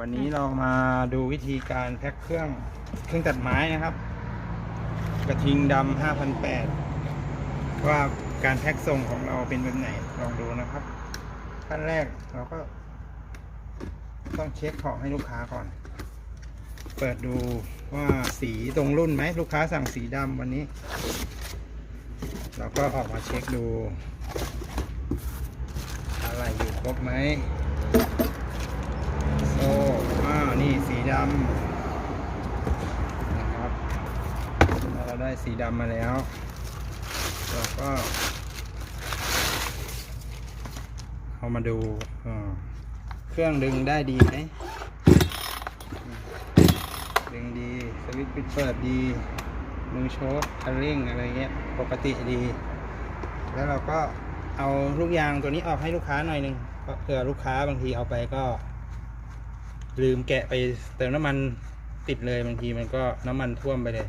วันนี้เรามาดูวิธีการแพ็คเครื่องเครื่องตัดไม้นะครับ กระทิงดำ5,008ว่าการแพ็คส่งของเราเป็นแบบไหนลองดูนะครับขั้นแรกเราก็ ต้องเช็คของให้ลูกค้าก่อน เปิดดูว่าสีตรงรุ่นไหมลูกค้าสั่งสีดำวันนี้ เราก็ออกมาเช็คดู อะไรอยู่ครบไหม โซ่อ้าวนี่สีดำนะครับเราได้สีดำมาแล้วเราก็เอามาดูเครื่องดึงได้ดีไหมดึงดีสวิตช์ปิดเปิดดีมือโชคคันเร่งอะไรเงี้ยปกติดี แล้วเราก็เอาลูกยางตัวนี้ออกให้ลูกค้าหน่อยหนึ่งเผื่อลูกค้าบางทีเอาไปก็ ลืมแกะไปเติมน้ำมันติดเลยบางทีมันก็น้ำมันท่วมไปเลย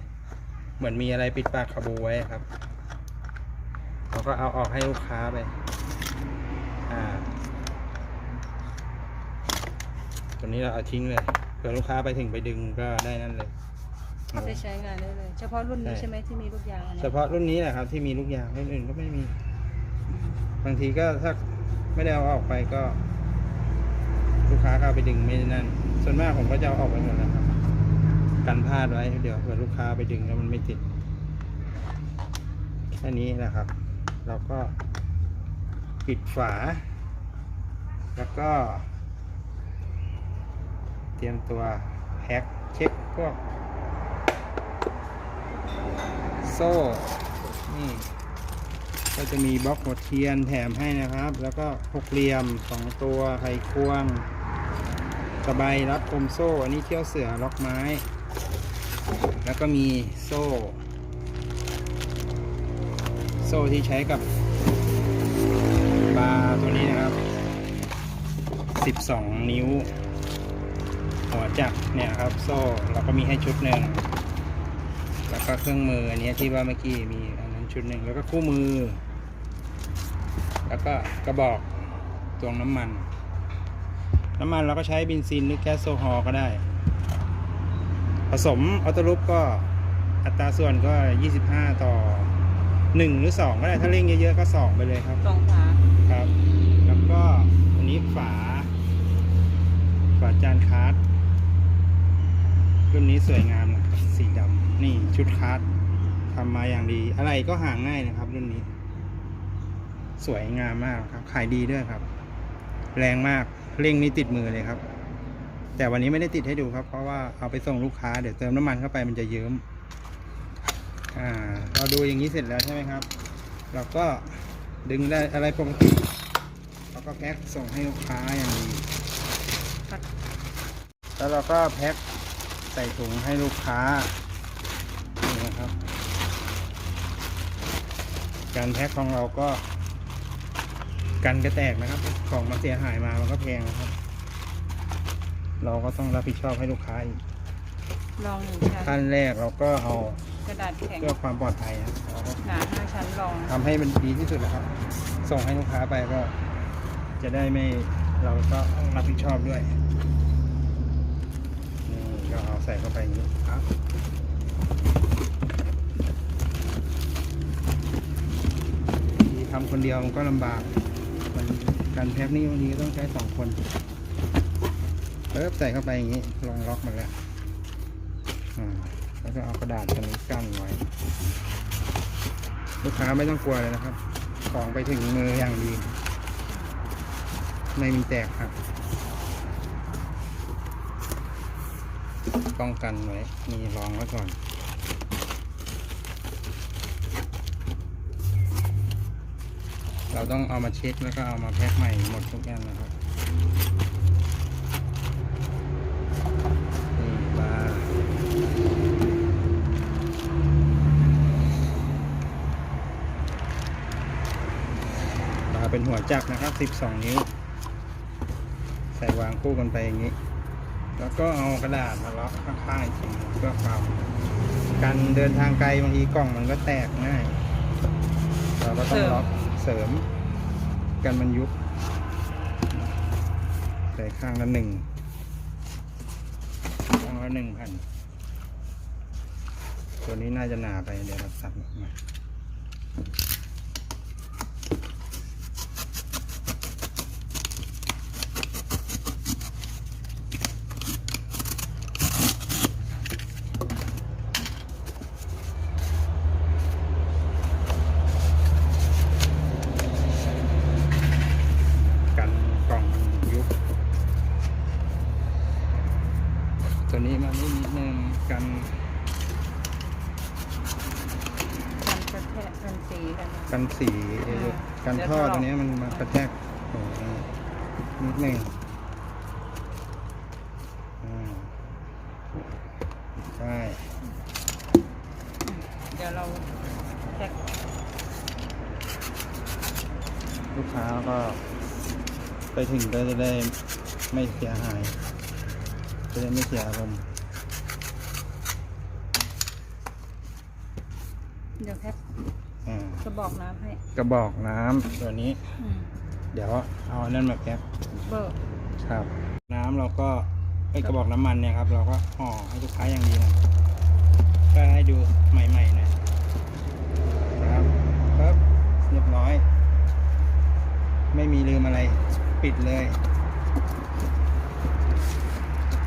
เหมือนมีอะไรปิดปากคาบูไว้ครับเราก็เอาออกให้ลูกค้าไป อ่า ตัวนี้เราเอาทิ้งเลยเผื่อลูกค้าไปถึงไปดึงก็ได้นั่นเลยเอาไปใช้งานได้เลย เฉพาะรุ่นนี้ใช่ใช่ไหมที่มีลูกยางอันเฉนี้พาะรุ่นนี้แหละครับที่มีลูกยางรุ่นอื่นก็ไม่มี บางทีก็ถ้าไม่ได้เอาออกไปก็ ลูกค้าก็เอาไปดึงไม่ได้นั่น ส่วนมากผมก็จะเอาออกไปหมดแล้วครับกันพลาดไว้เดี๋ยวเผื่อลูกค้าไปดึงแล้วมันไม่ติดแค่นี้นะครับ เราก็ปิดฝา แล้วก็ เตรียมตัวแพ็คเช็คพวก โซ่ นี่ ก็จะมีบล็อกหัวเทียนแถมให้นะครับ แล้วก็หกเหลี่ยมสองตัวไขควง ตะไบรับคมโซ่ อันนี้เที่ยวเสือล็อกไม้ แล้วก็มีโซ่ โซ่ที่ใช้กับบาตัวนี้นะครับ 12 นิ้ว หัวจักเนี่ยครับ โซ่เราก็มีให้ชุดหนึ่ง แล้วก็เครื่องมืออันนี้ที่ว่าเมื่อกี้มีอันนั้นชุดหนึ่งแล้วก็คู่มือ แล้วก็กระบอกตวงน้ำมัน น้ำมันเราก็ใช้เบินซินหรือแก๊สโซฮอล์ก็ได้ ผสมออโต้ลูปก็อัตราส่วนก็ 25 ต่อ 1 หรือ 2 ก็ได้ ถ้าเร่งเยอะๆ ก็ 2 ไปเลยครับสองฝาครับ แล้วก็อันนี้ฝา ฝาจานคาร์ดรุ่นนี้สวยงามนะครับสีดำนี่ชุดคาร์ดทำมาอย่างดี อะไรก็หาง่ายนะครับรุ่นนี้ สวยงามมากครับ ขายดีด้วยครับ แรงมากเร่งนี่ติดมือเลยครับ แต่วันนี้ไม่ได้ติดให้ดูครับ เพราะว่าเอาไปส่งลูกค้าเดี๋ยวเติมน้ำมันเข้าไปมันจะเยิ้มอ่า เราดูอย่างนี้เสร็จแล้วใช่ไหมครับ เราก็ดึงได้อะไรปกติเราก็แพ็คส่งให้ลูกค้าอย่างดีครับแล้วเราก็แพ็คใส่ถุงให้ลูกค้านี่นะครับ การแพ็คของเราก็ กันกระแตกนะครับ ของมาเสียหายมามันก็แพงนะครับ เราก็ต้องรับผิดชอบให้ลูกค้าอีกรองหนึ่งชั้นขั้นแรกเราก็เอากระดาษแข็งเพื่อความปลอดภัยนะเราก็หนาห้าชั้นรองทำให้มันดีที่สุดนะครับ ส่งให้ลูกค้าไปก็ จะได้ไม่เราก็ต้องรับผิดชอบด้วยนี่ก็เอาใส่เข้าไปอย่างนี้ครับทีทำคนเดียวมันก็ลำบาก มันแพ็คนี่บางทีก็ต้องใช้สองคนเริ่มใส่เข้าไปอย่างนี้ลองล็อกมันแล้วอ่าแล้วก็เอากระดาษตัวนี้กั้นไว้ ลูกค้าไม่ต้องกลัวเลยนะครับ ของไปถึงมืออย่างดี ไม่มีแตกครับ ป้องกันไว้มีรองไว้ก่อน เราต้องเอามาเช็คแล้วก็เอามาแพ็คใหม่หมดทุกอย่างนะครับนี่บาร์บาเป็นหัวจักนะครับ 12 นิ้ว ใส่วางคู่กันไปอย่างนี้ แล้วก็เอากระดาษมาล็อกข้างๆอีกทีเพื่อความการเดินทางไกลบางทีกล่องมันก็แตกง่ายเราก็ต้องล็อก เสริมกันมันยุบใส่ข้างละหนึ่งข้างละหนึ่งแผ่นตัวนี้น่าจะหนาไปเดี๋ยวเราสับมา กันนะกันสีเดี๋ยวอ่ากันเดี๋ยวท่อถลอกตัวนี้มันมากระแทกโอ้โหนิดนึงอ่าใช่เดี๋ยวเราแท็กลูกค้าก็ไปถึงก็จะได้ไม่เสียหาย จะได้ไม่เสียอารมณ์เดี๋ยวแท็ก อ่าจะบอกน้ำให้กระบอกน้ำตัวนี้ อืมเดี๋ยวเอาอันนั่นมาแก๊ปเบอร์ครับ น้ำเราก็ไอ้กระบอกน้ำมันเนี่ยครับ เราก็ห่อให้ลูกค้าอย่างดีนะก็ให้ดูใหม่ๆหน่อยครับครับเรียบร้อย ไม่มีลืมอะไร ปิดเลย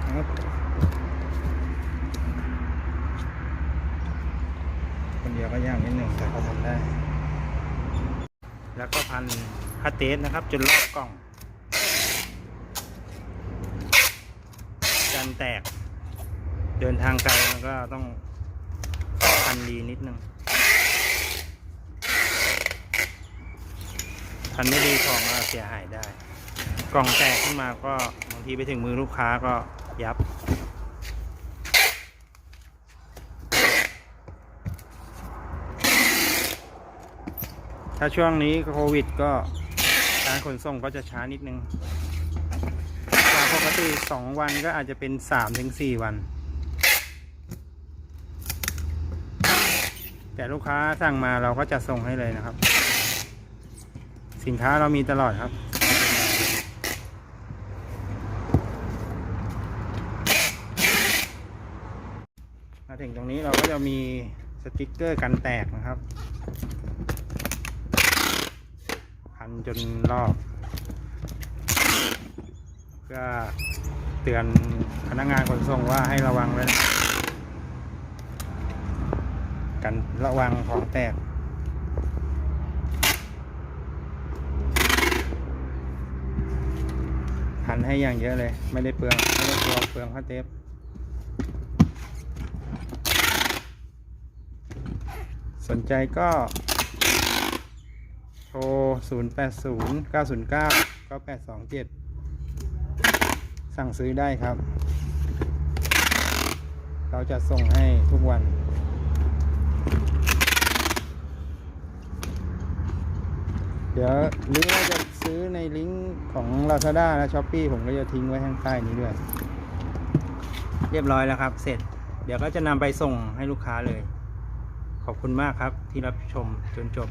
ครับคนเดียวก็ยากนิดหนึ่งแต่เขาทำได้ แล้วก็พันคัตเตสนะครับ จนรอบกล่อง กันแตก เดินทางไกลมันก็ต้องพันดีนิดนึงพันไม่ดีของก็เสียหายได้ กล่องแตกขึ้นมาก็บางทีไปถึงมือลูกค้าก็ยับ ถ้าช่วงนี้โควิดก็การขนส่งก็จะช้านิดนึงจากปกติสองวันก็อาจจะเป็นสามถึงสี่วัน แต่ลูกค้าสั่งมาเราก็จะส่งให้เลยนะครับ สินค้าเรามีตลอดครับมาถึงตรงนี้เราก็จะมีสติกเกอร์กันแตกนะครับ พันจนรอบเพื่อเตือนพนักงานขนส่งว่าให้ระวังไว้นะกันระวังของแตกพันให้อย่างเยอะเลย ไม่ได้เปลืองไม่ได้กลัวเปลืองผ้าเทปสนใจก็ ร0 8 0 9 0 9 9 8 2 7 สั่งซื้อได้ครับ เราจะส่งให้ทุกวัน เดี๋ยวหรือว่าจะซื้อในลิงก์ของ Lazada และ Shopee ผมก็จะทิ้งไว้ข้างใต้นี้ด้วย เรียบร้อยแล้วครับ เสร็จ เดี๋ยวก็จะนำไปส่งให้ลูกค้าเลย ขอบคุณมากครับที่รับชมจนจบ